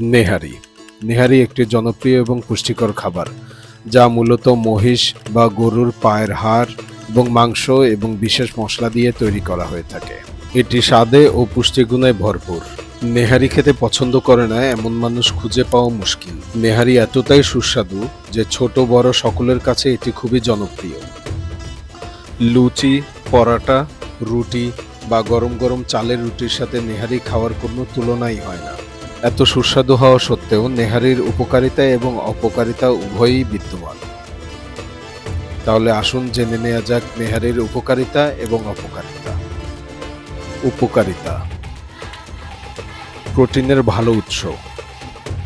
নেহারি। নেহারি একটি জনপ্রিয় এবং পুষ্টিকর খাবার, যা মূলত মহিষ বা গরুর পায়ের হাড় এবং মাংস এবং বিশেষ মশলা দিয়ে তৈরি করা হয়ে থাকে। এটি স্বাদে ও পুষ্টিগুণে ভরপুর। নেহারি খেতে পছন্দ করে না, এমন মানুষ খুঁজে পাওয়া মুশকিল। নেহারি এতটাই সুস্বাদু যে ছোট বড় সকলের কাছে এটি খুবই জনপ্রিয়। লুচি, পরাটা, রুটি বা গরম গরম চালের রুটির সাথে নেহারি খাওয়ার কোনো তুলনাই হয় না। এত সুস্বাদু হওয়া সত্ত্বেও নেহারির উপকারিতা এবং অপকারিতা উভয়ই বিদ্যমান। তাহলে আসুন জেনে নেওয়া যাক নেহারির উপকারিতা এবং অপকারিতা। উপকারিতা। প্রোটিনের ভালো উৎস।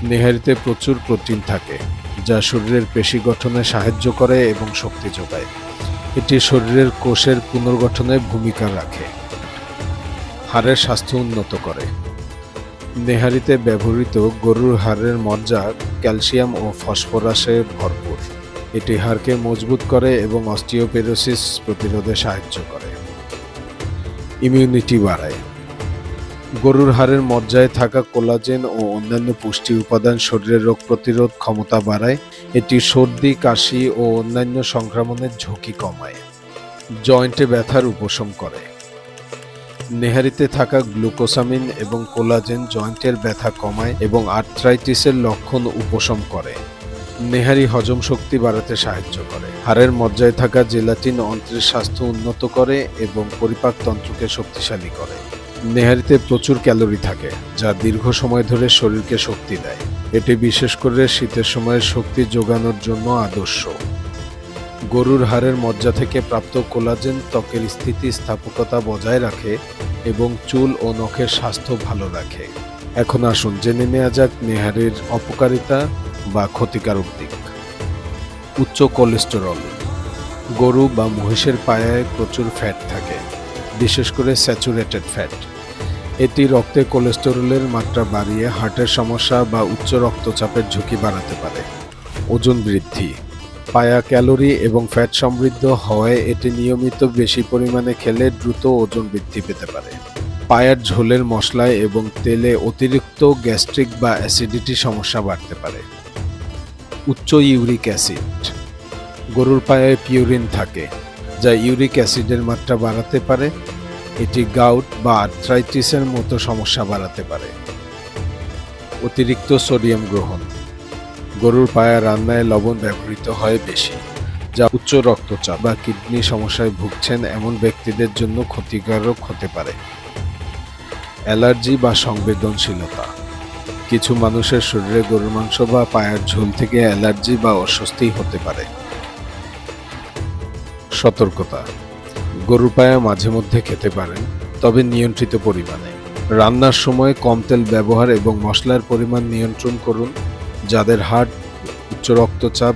নেহারিতে প্রচুর প্রোটিন থাকে, যা শরীরের পেশি গঠনে সাহায্য করে এবং শক্তি যোগায়। এটি শরীরের কোষের পুনর্গঠনে ভূমিকা রাখে। হাড়ের স্বাস্থ্য উন্নত করে। নেহারিতে ব্যবহৃত গরুর হাড়ের মজ্জা ক্যালসিয়াম ও ফসফরাসে ভরপুর। এটি হাড়কে মজবুত করে এবং অস্টিওপেরোসিস প্রতিরোধে সাহায্য করে। ইমিউনিটি বাড়ায়। গরুর হাড়ের মজ্জায় থাকা কোলাজেন ও অন্যান্য পুষ্টি উপাদান শরীরের রোগ প্রতিরোধ ক্ষমতা বাড়ায়। এটি সর্দি, কাশি ও অন্যান্য সংক্রমণের ঝুঁকি কমায়। জয়েন্টে ব্যথার উপশম করে। নেহারিতে থাকা গ্লুকোসামিন এবং কোলাজেন জয়েন্টের ব্যথা কমায় এবং আর্থ্রাইটিসের লক্ষণ উপশম করে। নেহারি হজম শক্তি বাড়াতে সাহায্য করে। হাড়ের মজ্জায় থাকা জেলাটিন অন্ত্রের স্বাস্থ্য উন্নত করে এবং পরিপাকতন্ত্রকে শক্তিশালী করে। নেহারিতে প্রচুর ক্যালোরি থাকে, যা দীর্ঘ সময় ধরে শরীরকে শক্তি দেয়। এটি বিশেষ করে শীতের সময় শক্তি যোগানোর জন্য আদর্শ। গরুর হাড়ের মজ্জা থেকে প্রাপ্ত কোলাজেন ত্বকের স্থিতিস্থাপকতা বজায় রাখে এবং চুল ও নখের স্বাস্থ্য ভালো রাখে। এখন আসুন জেনে নেওয়া যাক নেহারের অপকারিতা বা ক্ষতিকারক দিক। উচ্চ কোলেস্টেরল। গরু বা মহিষের পায়ায় প্রচুর ফ্যাট থাকে, বিশেষ করে স্যাচুরেটেড ফ্যাট। এটি রক্তে কোলেস্টেরলের মাত্রা বাড়িয়ে হার্টের সমস্যা বা উচ্চ রক্তচাপের ঝুঁকি বাড়াতে পারে। ওজন বৃদ্ধি। পায়া ক্যালোরি এবং ফ্যাট সমৃদ্ধ হওয়ায় এটি নিয়মিত বেশি পরিমাণে খেলে দ্রুত ওজন বৃদ্ধি পেতে পারে। পায়ার ঝোলের মশলায় এবং তেলে অতিরিক্ত গ্যাস্ট্রিক বা অ্যাসিডিটি সমস্যা বাড়তে পারে। উচ্চ ইউরিক অ্যাসিড। গরুর পায়ে পিউরিন থাকে, যা ইউরিক অ্যাসিডের মাত্রা বাড়াতে পারে। এটি গাউট বা আর্থ্রাইটিসের মতো সমস্যা বাড়াতে পারে। অতিরিক্ত সোডিয়াম গ্রহণ। গরুর পায়া রান্নায় লবণ ব্যবহৃত হয় বেশি, যা উচ্চ রক্তচাপ বা কিডনি সমস্যায় ভুগছেন এমন ব্যক্তিদের জন্য ক্ষতিকারক হতে পারে। অ্যালার্জি বা সংবেদনশীলতা। কিছু মানুষের শরীরে গরুর মাংস বা পায়ের ঝোল থেকে অ্যালার্জি বা অস্বস্তি হতে পারে। সতর্কতা। গরুর পায়া মাঝে মধ্যে খেতে পারেন, তবে নিয়ন্ত্রিত পরিমাণে। রান্নার সময় কম তেল ব্যবহার এবং মশলার পরিমাণ নিয়ন্ত্রণ করুন। যাদের হার্ট উচ্চ রক্তচাপ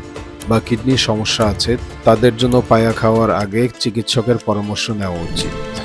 বা কিডনির সমস্যা আছে, তাদের জন্য পায়া খাওয়ার আগে চিকিৎসকের পরামর্শ নেওয়া উচিত।